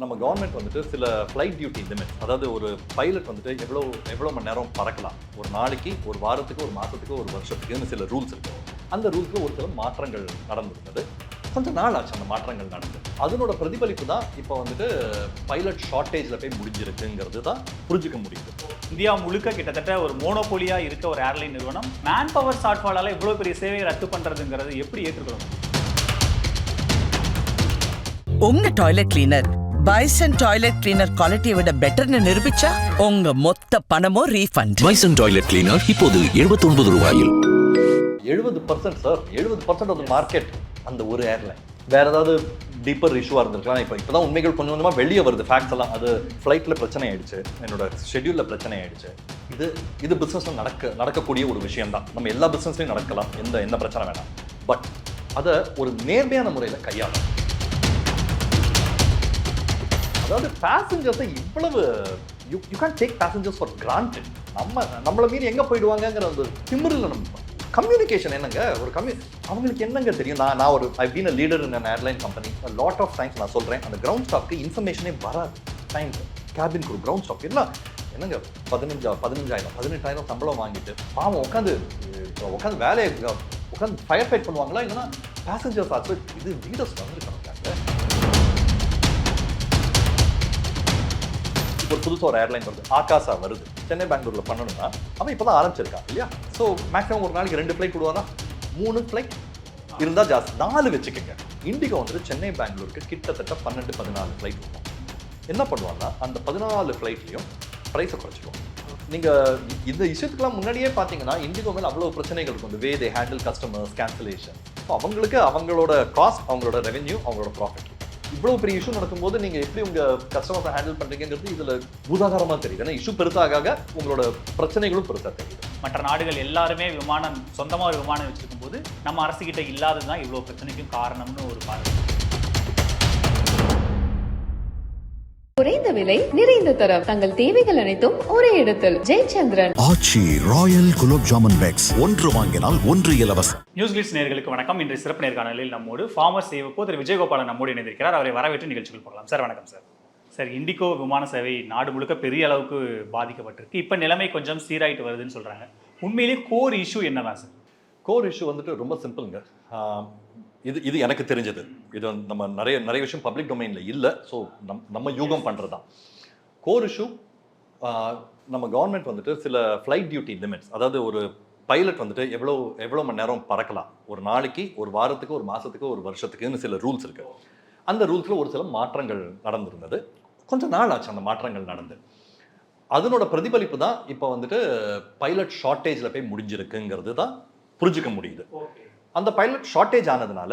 நம்ம கவர்மெண்ட் வந்துட்டு சில ஃப்ளைட் டியூட்டி லிமிட் அதாவது ஒரு பைலட் வந்துட்டு எவ்வளோ எவ்வளோ மணி நேரம் பறக்கலாம்? ஒரு நாளைக்கு ஒரு வாரத்துக்கு ஒரு மாதத்துக்கு ஒரு வருஷத்துக்குன்னு சில ரூல்ஸ் இருக்கு. அந்த ரூல்ஸில் ஒரு சில மாற்றங்கள் நடந்திருந்தது. கொஞ்சம் நாள் ஆச்சு அந்த மாற்றங்கள் நடந்து. அதனோட பிரதிபலிப்பு தான் இப்போ வந்துட்டு பைலட் ஷார்ட்டேஜில் போய் முடிஞ்சிருக்குங்கிறது தான் புரிஞ்சுக்க முடியுது. இந்தியா முழுக்க கிட்டத்தட்ட ஒரு மோனோபோலியா இருக்க ஒரு ஏர்லைன் நிறுவனம் மேன் பவர் ஷார்ட்ஃபாலால இவ்வளவு பெரிய சேவையை ரத்து பண்றதுங்கிறது எப்படி ஏற்றுக்கொள்ள முடியும்? உங்க toilet cleaner Bison toilet cleaner குவாலிட்டியை விட பெட்டர்னு நிரூபிச்சா உங்க மொத்த பணமும் ரீஃபண்ட் பைசன் டாய்லெட் கிளீனர் இப்போது 79 ரூபாயில். எழுபது பர்சன்ட் சார் எழுபது பர்சன்ட் ஆஃப் மார்க்கெட் அந்த ஒரு ஏர்லைன் வேற ஏதாவது டீப்பர் இஷ்யூவாக இருந்திருக்கலாம். இப்போ இப்போ தான் உண்மைகள் கொஞ்சம் கொஞ்சமாக வெளியே வருது. ஃபேக்ட்ஸ் எல்லாம். அது ஃப்ளைட்டில் பிரச்சனை ஆயிடுச்சு. என்னோட ஷெட்யூலில் பிரச்சனை ஆயிடுச்சு. இது இது பிஸ்னஸில் நடக்க நடக்கக்கூடிய ஒரு விஷயம் தான் நம்ம எல்லா பிஸ்னஸ்லையும் நடக்கலாம். எந்த எந்த பிரச்சனை வேணாம். பட் அதை ஒரு நேர்மையான முறையில் கையாளணும். அதாவது பேசஞ்சர்ஸை இவ்வளவு you you can take passengers for granted நம்ம நம்மளை மீறி எங்கே போயிடுவாங்கங்கிற அந்த திமிரில் நம்ம கம்யூனிகேஷன் என்னங்க? ஒரு கம்யூ அவங்களுக்கு என்னங்க தெரியும்? நான் நான் ஒரு I been a leader in an airline company lot of times நான் சொல்கிறேன் அந்த கிரவுண்ட் ஸ்டாஃப்க்கு இன்ஃபர்மேஷனே வராது. Time cabin group ground staff எல்லாம் என்னங்க பதினஞ்சா பதினஞ்சாயிரம் பதினெட்டாயிரம் சம்பளம் வாங்கிட்டு பாவம் உட்காந்து உட்காந்து வேலையை உட்காந்து ஃபயர் ஃபைட் பண்ணுவாங்களா? இல்லைன்னா பேசஞ்சர்ஸ் ஆச்சு இது லீடர்ஸ் வந்துருக்காங்க ஒரு புதுசாக ஒரு ஏர்லைன் வருது. ஆகாசா வருது. சென்னை பெங்களூர்ல பண்ணணும்னா அவன் இப்போ தான் ஆரம்பிச்சிருக்கான் இல்லையா? ஸோ மேக்ஸிமம் ஒரு நாளைக்கு ரெண்டு ஃப்ளைட் விடுவானா? மூணு ஃப்ளைட் இருந்தால் ஜாஸ்தி. நாலு வச்சுக்கோங்க. இண்டிகோ வந்துட்டு சென்னை பெங்களூருக்கு கிட்டத்தட்ட பன்னெண்டு பதினாலு ஃப்ளைட் இருக்கும் என்ன பண்ணுவாங்கன்னா அந்த பதினாலு ஃப்ளைட்லையும் ப்ரைஸை குறைச்சிடுவோம் நீங்கள் இந்த விஷயத்துக்குலாம் முன்னாடியே பார்த்தீங்கன்னா இண்டிகோ மேலே அவ்வளோ பிரச்சனைகள் இருக்கும். இந்த way they handle customers cancellation so அவங்களுக்கு அவங்களோட காஸ்ட் அவங்களோட ரெவென்யூ அவங்களோட ப்ராஃபிட் இவ்வளவு பெரிய இஷ்யூ நடக்கும்போது நீங்க எப்படி உங்க கஸ்டமர்ஸை ஹேண்டில் பண்றீங்கிறது இதுல பூதாகாரமா தெரியுது. ஏன்னா இஷ்யூ பெருசாக உங்களோட பிரச்சனைகளும் பெருசா தெரியுது. மற்ற நாடுகள் எல்லாருமே விமானம் சொந்தமா ஒரு விமானம் வச்சிருக்கும் போது நம்ம அரசுகிட்ட இல்லாதது தான் இவ்வளவு பிரச்சனைக்கும் காரணம்னு ஒரு பார்வை. குறைந்த விலை நிறைந்த தரம். தங்கள் தேவைகள் அனைத்தும் ஒரே இடத்தில். Jayachandran. Aachi royal gulab jamun packs. ஒன்று வாங்கினால் ஒன்று இலவசம். நியூஸ் கிளிட்ஸ் நேர்களுக்கு வணக்கம். இன்று சிறப்பு நேர்காணலில் நம்மோடு ஃபார்மர் சேவப்போ திரு விஜயகோபாலன் நம்மோடு இணைந்திருக்கிறார். அவரை வரவேற்று நிகழ்ச்சிகள் போகலாம் சார் வணக்கம் சார். சார் இண்டிகோ விமான சேவை நாடு முழுக்க பெரிய அளவுக்கு பாதிக்கப்பட்டிருக்கு. இப்போ நிலைமை கொஞ்சம் சீராயிட்டு வருதுன்னு சொல்றாங்க. உண்மையிலேயே கோர் இஷ்யூ என்னதான் சார்? கோர் இஷ்யூ வந்துட்டு ரொம்ப சிம்பிளுங்க இது இது எனக்கு தெரிஞ்சது. இது நம்ம நிறைய நிறைய விஷயம் பப்ளிக் டொமைனில் இல்லை. ஸோ நம் நம்ம யூகம் பண்ணுறது தான் கோர் இஷ்யூ நம்ம கவர்மெண்ட் வந்துட்டு சில ஃப்ளைட் டியூட்டி லிமிட்ஸ் அதாவது ஒரு பைலட் வந்துட்டு எவ்வளோ எவ்வளோ மணி நேரம் பறக்கலாம்? ஒரு நாளைக்கு ஒரு வாரத்துக்கு ஒரு மாதத்துக்கு ஒரு வருஷத்துக்குன்னு சில ரூல்ஸ் இருக்குது அந்த ரூல்ஸில் ஒரு சில மாற்றங்கள் நடந்திருந்தது. கொஞ்சம் நாள் ஆச்சு அந்த மாற்றங்கள் நடந்து. அதனோட பிரதிபலிப்பு தான் இப்போ வந்துட்டு பைலட் ஷார்ட்டேஜில் போய் முடிஞ்சிருக்குங்கிறது தான் புரிஞ்சுக்க முடியுது. அந்த பைலட் ஷார்ட்டேஜ் ஆனதுனால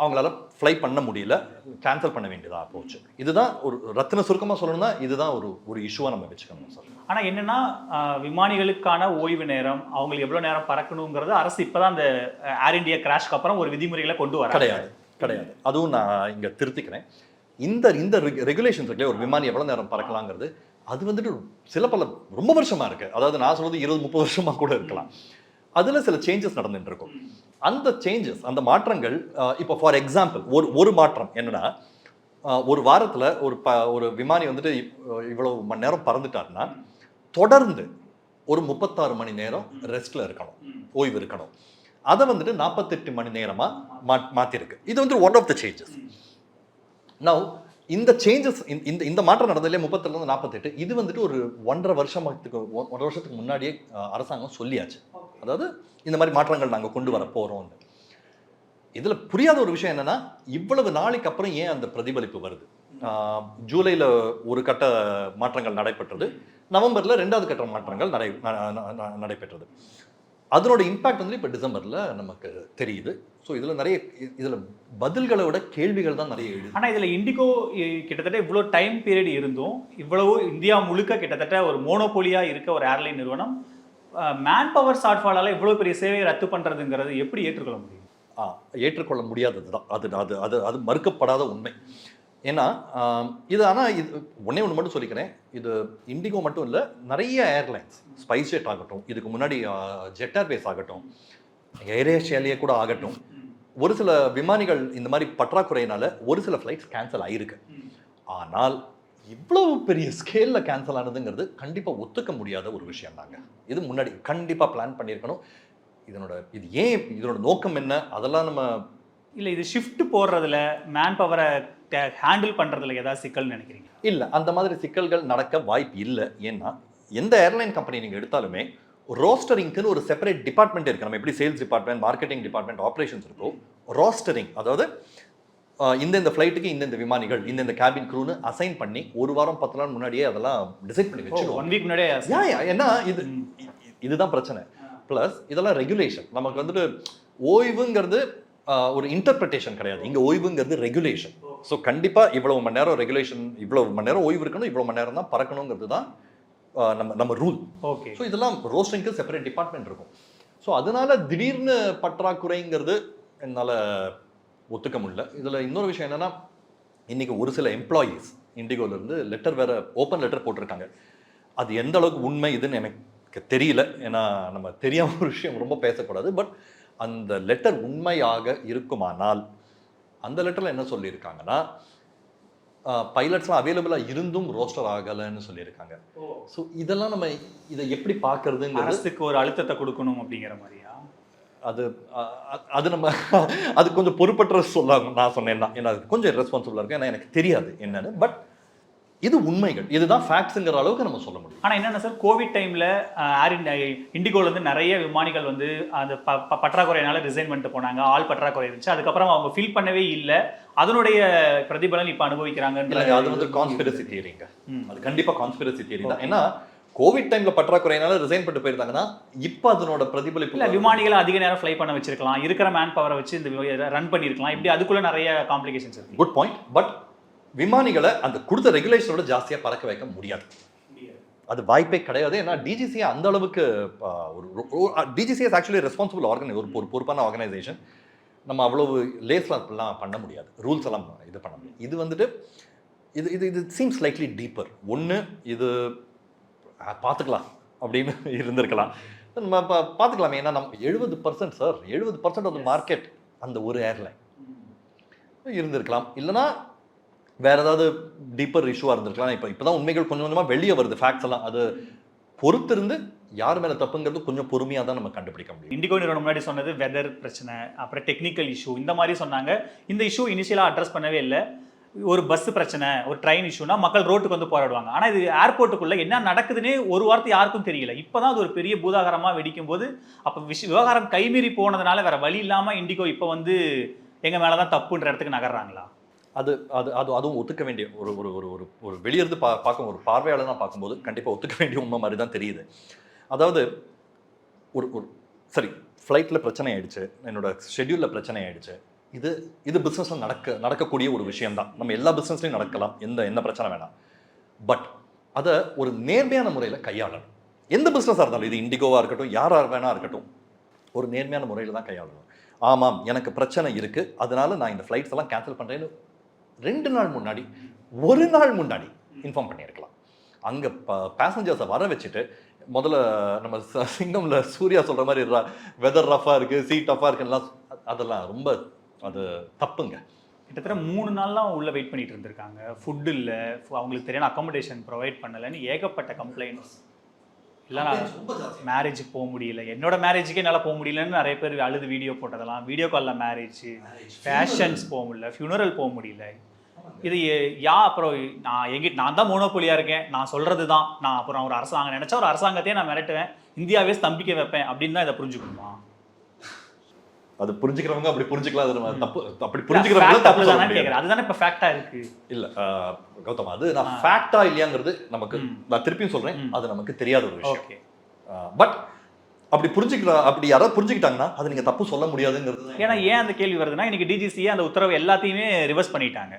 அவங்களால ஃப்ளை பண்ண முடியல கேன்சல் பண்ண வேண்டியதா போச்சு. இதுதான் ஒரு ரத்தின சுருக்கமாக சொல்லணும்னா இதுதான் ஒரு ஒரு இஷ்யூவாக நம்ம வச்சுக்கணும் சார். ஆனா என்னன்னா விமானிகளுக்கான ஓய்வு நேரம் அவங்களுக்கு எவ்வளவு நேரம் பறக்கணுங்கிறது அரசு இப்பதான் அந்த ஏர் இந்தியா கிராஷ்க்கு அப்புறம் ஒரு விதிமுறைகளை கொண்டு வர கிடையாது கிடையாது. அதுவும் நான் இங்கே திருத்திக்கிறேன். இந்த இந்த ரெகுலேஷன்ஸ் இருக்குல்லையே ஒரு விமானி எவ்வளோ நேரம் பறக்கலாங்கிறது அது வந்துட்டு சில பல ரொம்ப வருஷமா இருக்கு. அதாவது நான் சொல்றது இருபது முப்பது வருஷமா கூட இருக்கலாம். அதில் சில சேஞ்சஸ் நடந்துட்டு இருக்கும் அந்த சேஞ்சஸ் அந்த மாற்றங்கள் இப்போ ஃபார் எக்ஸாம்பிள் ஒரு ஒரு மாற்றம் என்னன்னா ஒரு வாரத்தில் ஒரு ப ஒரு விமானி வந்துட்டு இவ்- மணி நேரம் பறந்துட்டாருன்னா தொடர்ந்து ஒரு முப்பத்தாறு மணி நேரம் ரெஸ்ட்டில் இருக்கணும் ஓய்வு இருக்கணும். அதை வந்துட்டு நாற்பத்தெட்டு மணி நேரமாக மா மாற்றிருக்கு இது வந்து one of the changes now இந்த சேஞ்சஸ் இந்த இந்த மாற்றம் நடந்ததுலேயே முப்பத்திலேருந்து நாற்பத்தெட்டு இது வந்துட்டு ஒரு ஒன்றரை வருஷத்துக்கு ஒ- ஒன்றரை வருஷத்துக்கு முன்னாடியே அரசாங்கம் சொல்லியாச்சு. அதாவது இந்த மாதிரி மாற்றங்கள் நாங்கள் கொண்டு வர போகிறோம்னு இதில் புரியாத ஒரு விஷயம் என்னன்னா இவ்வளவு நாளைக்கு அப்புறம் ஏன் அந்த பிரதிபலிப்பு வருது? ஜூலையில் ஒரு கட்ட மாற்றங்கள் நடைபெற்றது நவம்பரில் ரெண்டாவது கட்ட மாற்றங்கள் நடை நடைபெற்றது. அதனோட இம்பாக்ட் வந்து இப்போ டிசம்பரில் நமக்கு தெரியுது. ஸோ இதில் நிறைய இதில் பதில்களை விட கேள்விகள் தான் நிறைய எழுது. ஆனால் இதில் இண்டிகோ கிட்டத்தட்ட இவ்வளோ டைம் பீரியட் இருந்தும் இவ்வளவு இந்தியா முழுக்க கிட்டத்தட்ட ஒரு மோனோபோலியாக இருக்க ஒரு ஏர்லைன் நிறுவனம் மேன் பவர் ஷார்ட்ஃபாலால இவ்வளவு பெரிய சேவையை ரத்து பண்றதுங்கிறது எப்படி ஏற்றுக்கொள்ள முடியும்? ஆ, ஏற்றுக்கொள்ள முடியாதது தான். அது அது அது அது மறுக்கப்படாத உண்மை. ஏன்னா இது ஆனால் இது ஒன்றே ஒன்று மட்டும் சொல்லிக்கிறேன். இது இண்டிகோ மட்டும் இல்லை நிறைய ஏர்லைன்ஸ் ஸ்பைஸ் ஜெட் ஆகட்டும் இதுக்கு முன்னாடி ஜெட் ஏர்வேஸ் ஆகட்டும் ஏர் ஏஷியாலேயே கூட ஆகட்டும். ஒரு சில விமானிகள் இந்த மாதிரி பற்றாக்குறையினால ஒரு சில ஃப்ளைட்ஸ் கேன்சல் ஆயிருக்கு. ஆனால் இவ்வளவு பெரிய ஸ்கேல்ல கேன்சல் ஆனதுங்கிறது கண்டிப்பா ஒத்துக்க முடியாத ஒரு விஷயம் தாங்க. இது முன்னாடி கண்டிப்பா பிளான் பண்ணியிருக்கணும் இதனோட இது ஏன் இதனோட நோக்கம் என்ன? அதெல்லாம் நம்ம இல்லை இது ஷிஃப்ட் போடுறதுல மேன் பவரை ஹேண்டில் பண்ணுறதுல ஏதாவது சிக்கல்னு நினைக்கிறீங்க? இல்ல அந்த மாதிரி சிக்கல்கள் நடக்க வாய்ப்பு இல்லை. ஏன்னா எந்த ஏர்லைன் கம்பெனி நீங்க எடுத்தாலுமே ரோஸ்டரிங்க்குன்னு ஒரு செப்பரேட் டிபார்ட்மெண்ட் இருக்கு. நம்ம எப்படி sales department marketing department operations இருக்கோ ரோஸ்டரிங் அதாவது ஆஹ், இந்தந்த ஃப்ளைட்டுக்கு இந்தந்த விமானிகள் இந்தந்த கேபின் க்ரூன்னு அசைன் பண்ணி ஒரு வாரம் பத்து நாள் முன்னாடியே அதெல்லாம் டிசைட் பண்ணி வச்சிருவோம். ஒன் வீக் முன்னாடியே ஏன்னா இது இதுதான் பிரச்சனை. ப்ளஸ் இதெல்லாம் ரெகுலேஷன் நமக்கு வந்துட்டு ஓய்வுங்கிறது ஒரு இன்டர்பிரிட்டேஷன் கிடையாது. இங்க ஓய்வுங்கிறது ரெகுலேஷன் ஸோ கண்டிப்பா இவ்வளவு மணி நேரம் ரெகுலேஷன் இவ்வளவு மணி நேரம் ஓய்வு இருக்கணும் இவ்வளவு மணி நேரம் தான் பறக்கணுங்கிறது தான் நம்ம நம்ம ரூல் ஓகே ஸோ இதெல்லாம் ரோஸ்டிங்க்கு செப்பரேட் டிபார்ட்மெண்ட் இருக்கும். ஸோ அதனால திடீர்னு பற்றாக்குறைங்கிறது என்னால் ஒத்துக்க முடியல இதில் இன்னொரு விஷயம் என்னன்னா இன்னைக்கு ஒரு சில எம்ப்ளாயீஸ் இண்டிகோலேருந்து லெட்டர் வேற ஓப்பன் லெட்டர் போட்டிருக்காங்க. அது எந்த அளவுக்கு உண்மை இதுன்னு எனக்கு தெரியல. ஏன்னா நம்ம தெரியாம ஒரு விஷயம் ரொம்ப பேசக்கூடாது. பட் அந்த லெட்டர் உண்மையாக இருக்குமானால் அந்த லெட்டரில் என்ன சொல்லியிருக்காங்கன்னா பைலட்ஸ்லாம் அவைலபிளாக இருந்தும் ரோஸ்டர் ஆகலைன்னு சொல்லியிருக்காங்க. ஸோ இதெல்லாம் நம்ம இதை எப்படி பார்க்கறதுங்கிறது அரசுக்கு ஒரு அழுத்தத்தை கொடுக்கணும் அப்படிங்கிற மாதிரியா? அது அது நம்ம அது கொஞ்சம் பொறுப்பற்ற சொல்ல நான் சொன்னேன்னா ஏன்னா அது கொஞ்சம் ரெஸ்பான்சிபிளாக இருக்கும் ஏன்னா எனக்கு தெரியாது என்னன்னு. பட் இது உண்மைகள். இதுதான் ஃபேக்ட்ஸுங்கிற அளவுக்கு நம்ம சொல்ல முடியும். ஆனால் என்னென்ன சார் கோவிட் டைமில் ஏர் இண்டிகோல இருந்து நிறைய விமானிகள் வந்து அந்த ப பற்றாக்குறையினால ரிசைன் பண்ணிட்டு போனாங்க. ஆள் பற்றாக்குறை இருந்துச்சு. அதுக்கப்புறம் அவங்க ஃபில் பண்ணவே இல்லை. அதனுடைய பிரதிபலன் இப்போ அனுபவிக்கிறாங்கன்ற இல்லைங்க அது வந்து கான்ஸ்பிரசி தியரிங்க. அது கண்டிப்பாக கான்ஸ்பிரசி தியரி தான் ஏன்னா கோவிட் டைம்ல பற்றாக்குறையினால ரிசைன் பண்ணிட்டு போயிருந்தாங்கன்னா இப்போ அதனோட பிரதிபலிப்பு இல்ல விமானிகளை அதிக நேரம் ஃப்ளை பண்ண வச்சிருக்கலாம். இருக்கிற மேன் பவரை வச்சு இந்த ரன் பண்ணியிருக்கலாம் இப்படி அதுக்குள்ள நிறைய காம்ப்ளிகேஷன்ஸ் இருக்கு. குட் பாயிண்ட் பட் விமானிகளை அந்த கொடுத்த ரெகுலேஷனோட ஜாஸ்தியாக பறக்க வைக்க முடியாது. அது வாய்ப்பே கிடையாது. ஏன்னா டிஜிசி அந்த அளவுக்கு ஒரு டிஜிசிஎஸ் ஆக்சுவலி ரெஸ்பான்சிபிள் ஆர்கனை ஒரு பொறு- பொறுப்பான ஆர்கனைசேஷன் நம்ம அவ்வளவு லேஸ்லாம் அப்படிலாம் பண்ண முடியாது. ரூல்ஸ் எல்லாம் இது பண்ண முடியாது. இது வந்துட்டு இது இது இது சீம்ஸ் லைக்லி டீப்பர் ஒன்று இது பார்த்துக்கலாம் அப்படின்னு இருந்திருக்கலாம். நம்ம பா பார்த்துக்கலாமே. ஏன்னா நம்ம எழுபது பர்சன்ட் சார் எழுபது பர்சன்ட் ஆஃப் மார்க்கெட் அந்த ஒரு ஏர்லைன் இருந்திருக்கலாம். இல்லைன்னா வேறு ஏதாவது டீப்பர் இஷ்யூவாக இருந்திருக்கலாம். இப்போ இப்போ தான் உண்மைகள் கொஞ்சம் கொஞ்சமாக வெளியே வருது ஃபேக்ட்ஸ் எல்லாம். அது பொறுத்திருந்து யார் மேலே தப்புங்கிறது கொஞ்சம் பொறுமையாக தான் நம்ம கண்டுபிடிக்க முடியும். இண்டிகோ நிறுவனம் முன்னாடி சொன்னது வெதர் பிரச்சனை அப்புறம் டெக்னிக்கல் இஷ்யூ இந்த மாதிரி சொன்னாங்க. இந்த இஷ்யூ இனிஷியலாக அட்ரஸ் பண்ணவே இல்லை. ஒரு பஸ் பிரச்சனை ஒரு ட்ரெயின் இஷ்யூனா மக்கள் ரோட்டுக்கு வந்து போராடுவாங்க. ஆனால் இது ஏர்போர்ட்டுக்குள்ளே என்ன நடக்குதுன்னே ஒரு வார்த்தை யாருக்கும் தெரியல. இப்போதான் அது ஒரு பெரிய பூதாகரமாக வெடிக்கும் போது அப்போ விஷ விவகாரம் கைமீறி போனதுனால வேற வழி இல்லாமல் இண்டிகோ இப்போ வந்து எங்கள் மேலே தான் தப்புன்ற இடத்துக்கு நகர்றாங்களா? அது அது அது அதுவும் ஒத்துக்க வேண்டிய ஒரு ஒரு ஒரு ஒரு ஒரு வெளியிருந்து பா பார்க்கும் ஒரு பார்வையாளனாக பார்க்கும்போது கண்டிப்பாக ஒத்துக்க வேண்டிய உண்மை மாதிரி தான் தெரியுது. அதாவது ஒரு ஒரு சரி ஃப்ளைட்டில் பிரச்சனை ஆயிடுச்சு. என்னோட ஷெட்யூலில் பிரச்சனை ஆயிடுச்சு. இது இது பிஸ்னஸில் நடக்க நடக்கக்கூடிய ஒரு விஷயம்தான். நம்ம எல்லா பிஸ்னஸ்லையும் நடக்கலாம். எந்த என்ன பிரச்சனை வேணாம். பட் அதை ஒரு நேர்மையான முறையில் கையாளணும். எந்த பிஸ்னஸாக இருந்தாலும் இது இண்டிகோவாக இருக்கட்டும் யாராக வேணா இருக்கட்டும் ஒரு நேர்மையான முறையில் தான் கையாளணும். ஆமாம் எனக்கு பிரச்சனை இருக்குது அதனால நான் இந்த ஃப்ளைட்ஸ் எல்லாம் கேன்சல் பண்ணுறேன்னு ரெண்டு நாள் முன்னாடி ஒரு நாள் முன்னாடி இன்ஃபார்ம் பண்ணியிருக்கலாம். அங்கே பேசஞ்சர்ஸை வர வச்சுட்டு முதல்ல நம்ம ச- சிங்கம்ல சூர்யா சொல்கிற மாதிரி வெதர் ரஃபாக இருக்குது சீட் டஃபாக இருக்குன்னா அதெல்லாம் ரொம்ப அது தப்புங்க. கிட்டத்தட்ட மூணு நாள்லாம் உள்ள வெயிட் பண்ணிட்டு இருந்திருக்காங்க. ஃபுட் இல்லை அவங்களுக்கு தெரியான அக்காமடேஷன் ப்ரொவைட் பண்ணலைன்னு ஏகப்பட்ட கம்ப்ளைண்ட்ஸ் இல்லை நான் மேரேஜுக்கு போக முடியல. என்னோட மேரேஜுக்கே என்னால் போக முடியலன்னு நிறைய பேர் அழுது வீடியோ போட்டதெல்லாம் வீடியோ காலில் மேரேஜ் ஃபேஷன்ஸ் போக முடியல ஃபியூனரல் போக முடியல. இது யா அப்புறம் நான் எங்கிட்ட நான் தான் மோனோபொலியாக இருக்கேன். நான் சொல்கிறது தான். நான் அப்புறம் ஒரு அரசாங்கம் நினச்சா ஒரு அரசாங்கத்தையே நான் மிரட்டுவேன். இந்தியாவே ஸ்தம்பிக்க வைப்பேன் அப்படின்னு தான் இதை புரிஞ்சுக்கணுமா? அது புரிஞ்சுக்கிறவங்க அப்படி புரிஞ்சுக்கலாம் அது நம்ம தப்பு அப்படி புரிஞ்சுக்கிறவங்க தப்பு சொல்ல அதுதானே இப்போ ஃபேக்டாக இருக்கு. இல்ல கௌதம் அது நான் ஃபேக்டா இல்லையாங்கிறது நமக்கு. நான் திருப்பியும் சொல்றேன். அது நமக்கு தெரியாத ஒரு விஷயம். பட் அப்படி புரிஞ்சுக்கிற அப்படி யாராவது புரிஞ்சுக்கிட்டாங்கன்னா அது நீங்க தப்பு சொல்ல முடியாதுங்கிறது ஏன்னா ஏன் அந்த கேள்வி வருதுன்னா இன்னைக்கு டிஜிசியே அந்த உத்தரவு எல்லாத்தையுமே ரிவர்ஸ் பண்ணிட்டாங்க.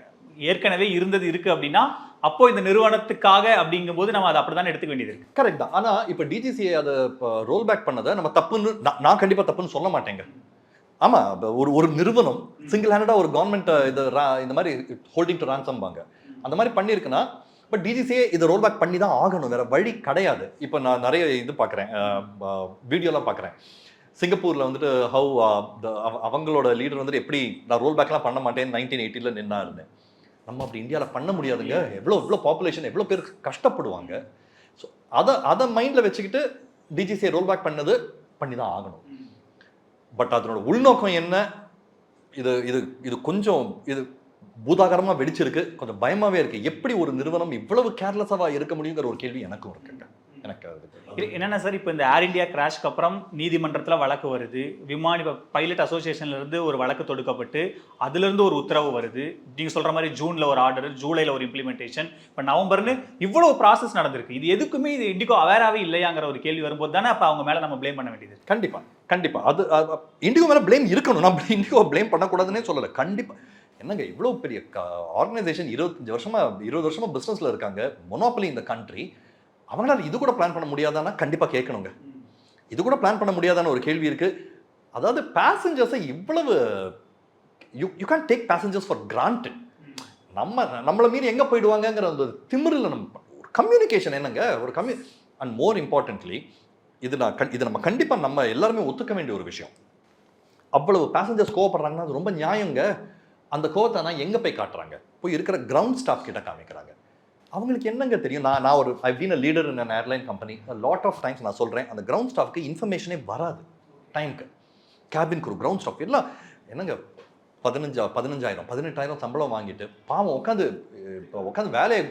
ஏற்கனவே இருந்தது இருக்கு அப்படின்னா அப்போ இந்த நிறுவனத்துக்காக அப்படிங்கும்போது நம்ம அதை அப்படிதான் எடுத்துக்க வேண்டியது இருக்கு. கரெக்ட் தான். ஆனா இப்ப டிஜிசிஏ அதை ரோல் பேக் பண்ணதை நம்ம தப்புன்னு நான் நான் கண்டிப்பா தப்புன்னு சொல்ல மாட்டேங்க. ஆமா ஒரு ஒரு நிறுவனம் சிங்கிள் ஹேண்டடா ஒரு கவர்மெண்ட் இது இந்த மாதிரி ஹோல்டிங் டு ரான்சம்பாங்க அந்த மாதிரி பண்ணியிருக்குன்னா பட் டிஜிசிஏ இதை ரோல் பேக் பண்ணி தான் ஆகணும். வேற வழி கிடையாது. இப்போ நான் நிறைய இது பார்க்குறேன் வீடியோலாம் பார்க்குறேன் சிங்கப்பூரில் வந்துட்டு ஹவு அவங்களோட லீடர் வந்துட்டு எப்படி நான் ரோல் பேக்லாம் பண்ண மாட்டேன் நைன்டீன் எயிட்டியில் நின்னா இருந்தேன் நம்ம அப்படி இந்தியாவில் பண்ண முடியாதுங்க. எவ்வளோ எவ்வளோ பாப்புலேஷன் எவ்வளோ பேர் கஷ்டப்படுவாங்க. ஸோ அதை அதை மைண்டில் வச்சுக்கிட்டு டிஜிசியை ரோல் பேக் பண்ணது பண்ணி தான் ஆகணும். பட் அதனோட உள்நோக்கம் என்ன? இது இது இது கொஞ்சம் இது பூதாகரமாக வெடிச்சிருக்கு. கொஞ்சம் பயமாவே இருக்கு. எப்படி ஒரு நிறுவனம் இவ்வளவு கேர்லெஸ்ஸாக இருக்க முடியுங்கிற ஒரு கேள்வி எனக்கும் இருக்குங்க எனக்கு என்னன்னா சார் இப்போ இந்த ஏர் இந்தியா கிராஷ்க்கு அப்புறம் நீதிமன்றத்தில் வழக்கு வருது. விமானி பைலட் அசோசியேஷன்ல இருந்து ஒரு வழக்கு தொடுக்கப்பட்டு அதிலிருந்து ஒரு உத்தரவு வருது. நீங்க சொல்ற மாதிரி ஜூன்ல ஒரு ஆர்டர் ஜூலைல ஒரு இம்ப்ளிமெண்டேஷன் இப்போ நவம்பர்னு இவ்வளவு ப்ராசஸ் நடந்திருக்கு. இது எதுக்குமே இது இண்டிகோ அவேராகவே இல்லையாங்கிற ஒரு கேள்வி வரும்போது தானே அப்போ அவங்க மேல நம்ம ப்ளேம் பண்ண வேண்டியது இருக்கு. கண்டிப்பாக அது இண்டிகோ மேலே ப்ளேம் இருக்கணும். நம்ம இண்டிகோ ப்ளேம் பண்ணக்கூடாதுன்னே சொல்லலை. கண்டிப்பாக என்னங்க இவ்வளோ பெரிய ஆர்கனைசேஷன் இருபத்தஞ்சு வருஷமாக இருபது வருஷமாக பிஸ்னஸில் இருக்காங்க. மொனோபலி இந்த கண்ட்ரி அவங்களால இது கூட பிளான் பண்ண முடியாதான்னா கண்டிப்பாக கேட்கணுங்க. இது கூட பிளான் பண்ண முடியாதான ஒரு கேள்வி இருக்குது அதாவது பேசஞ்சர்ஸை இவ்வளவு you you can take passengers for grant நம்ம நம்மளை மீறி எங்கே போயிடுவாங்கங்கிற அந்த திமிரில் நம்ம ஒரு கம்யூனிகேஷன் என்னங்க? ஒரு கம்யூ அண்ட் மோர் இம்பார்ட்டன்ட்லி இது நான் கண் இது நம்ம கண்டிப்பாக நம்ம எல்லாருமே ஒத்துக்க வேண்டிய ஒரு விஷயம். அவ்வளவு பேசஞ்சர்ஸ் கோவப்படுறாங்கன்னா அது ரொம்ப நியாயங்க. அந்த கோவத்தை நான் எங்கே போய் காட்டுறாங்க? போய் இருக்கிற கிரவுண்ட் ஸ்டாஃப் கிட்ட காமிக்கிறாங்க. அவங்களுக்கு என்னங்க தெரியும்? நான் நான் ஒரு I been a leader in an airline company lot of times நான் சொல்கிறேன் அந்த கிரவுண்ட் ஸ்டாஃப்க்கு இன்ஃபர்மேஷனே வராது. டைம்க்கு கேபின் குரூ கிரவுண்ட் ஸ்டாஃப் எல்லாம் என்னங்க பதினஞ்சா பதினஞ்சாயிரம் பதினெட்டாயிரம் சம்பளம் வாங்கிட்டு பாவம் உட்காந்து உட்காந்து வேலையை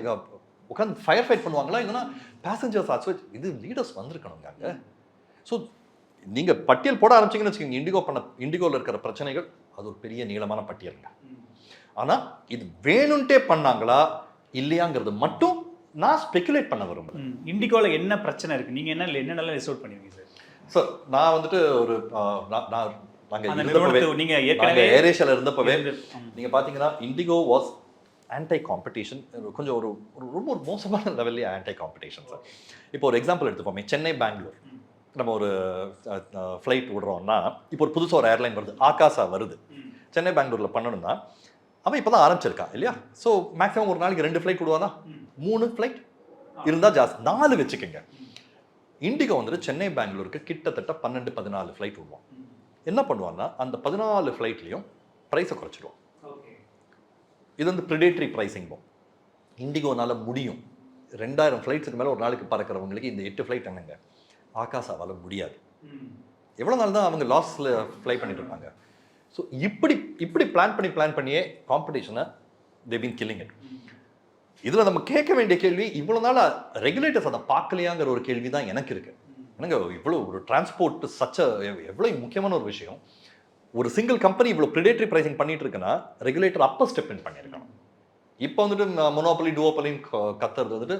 உட்காந்து ஃபயர் ஃபைட் பண்ணுவாங்களா? இல்லைன்னா பேசஞ்சர்ஸ் ஆச்சு இது லீடர்ஸ் வந்திருக்கணுங்க அங்கே. ஸோ நீங்கள் பட்டியல் போட ஆரம்பிச்சீங்கன்னு வச்சுக்கோங்க இண்டிகோ பண்ண இண்டிகோவில் இருக்கிற பிரச்சனைகள் அது ஒரு பெரிய நீளமான பட்டியலுங்க. ஆனால் இது வேணும்ட்டே பண்ணாங்களா? இல்லையாங்கிறது மட்டும் நான் ஸ்பெகுலேட் பண்ண விரும்புகிறேன் ம். இண்டிகோல என்ன பிரச்சனை இருக்கு? நீங்க என்ன என்னென்னலாம் ரிசோர்ட் பண்ணுவீங்க சார் சார் நான் வந்துட்டு ஒரு நான் நாங்கள் இருந்தப்பவே நிறுவனத்துக்கு நீங்க ஏற்கனவே நாங்கள் ஏரேஷியாவில் இருந்தப்பவே இருந்து- ம். நீங்க பாத்தீங்கன்னா இண்டிகோ வாஸ் ஆன்டை காம்படிஷன் கொஞ்சம் ஒரு ஒரு ரொம்ப ஒரு மோசமான லெவல்லே ஆன்டை காம்படிஷன் சார் இப்போ ஒரு எக்ஸாம்பிள் எடுத்துப்போமே சென்னை பெங்களூர். நம்ம ஒரு ஃப்ளைட் விடுறோம்னா இப்போ ஒரு புதுசாக ஒரு ஏர்லைன் வருது ஆகாசா வருது. சென்னை பெங்களூரில் பண்ணணும்னா அவன் இப்போ தான் ஆரம்பிச்சிருக்கான் இல்லையா? ஸோ மேக்ஸிமம் ஒரு நாளைக்கு ரெண்டு ஃப்ளைட் விடுவானா? மூணு ஃப்ளைட் இருந்தால் ஜாஸ்தி நாலு வச்சுக்கோங்க. இண்டிகோ வந்துட்டு சென்னை பெங்களூருக்கு கிட்டத்தட்ட பன்னெண்டு பதினாலு ஃப்ளைட் விடுவான். என்ன பண்ணுவான்னா அந்த பதினாலு ஃப்ளைட்லேயும் ப்ரைஸை குறைச்சிடுவான். இது வந்து ப்ரிடேட்ரி ப்ரைஸிங் போம் இண்டிகோனால் முடியும். ரெண்டாயிரம் ஃப்ளைட்ஸுக்கு மேலே ஒரு நாளைக்கு பறக்கிறவங்களுக்கு இந்த எட்டு ஃப்ளைட் என்னங்க? ஆகாசாவால் முடியாது. எவ்வளோ நாள் தான் அவங்க லாஸில் ஃப்ளை பண்ணிட்டு இருப்பாங்க? ஸோ இப்படி இப்படி பிளான் பண்ணி பிளான் பண்ணியே காம்படிஷனை தே பீன் கில்லிங் இட் இதில் நம்ம கேட்க வேண்டிய கேள்வி இவ்வளோ நாள் ரெகுலேட்டர்ஸ் அதை பார்க்கலையாங்கிற ஒரு கேள்வி தான் எனக்கு இருக்குது என்னங்க இவ்வளோ ஒரு டிரான்ஸ்போர்ட் சச்ச எவ்வளோ முக்கியமான ஒரு விஷயம். ஒரு சிங்கிள் கம்பெனி இவ்வளோ ப்ரிடேட்டரி ப்ரைசிங் பண்ணிட்டு இருக்குன்னா ரெகுலேட்டர் அப்போ ஸ்டெப் இன் பண்ணியிருக்கணும். இப்போ வந்துட்டு மொனோபலி டுவோபலின்னு கத்துறது வந்துட்டு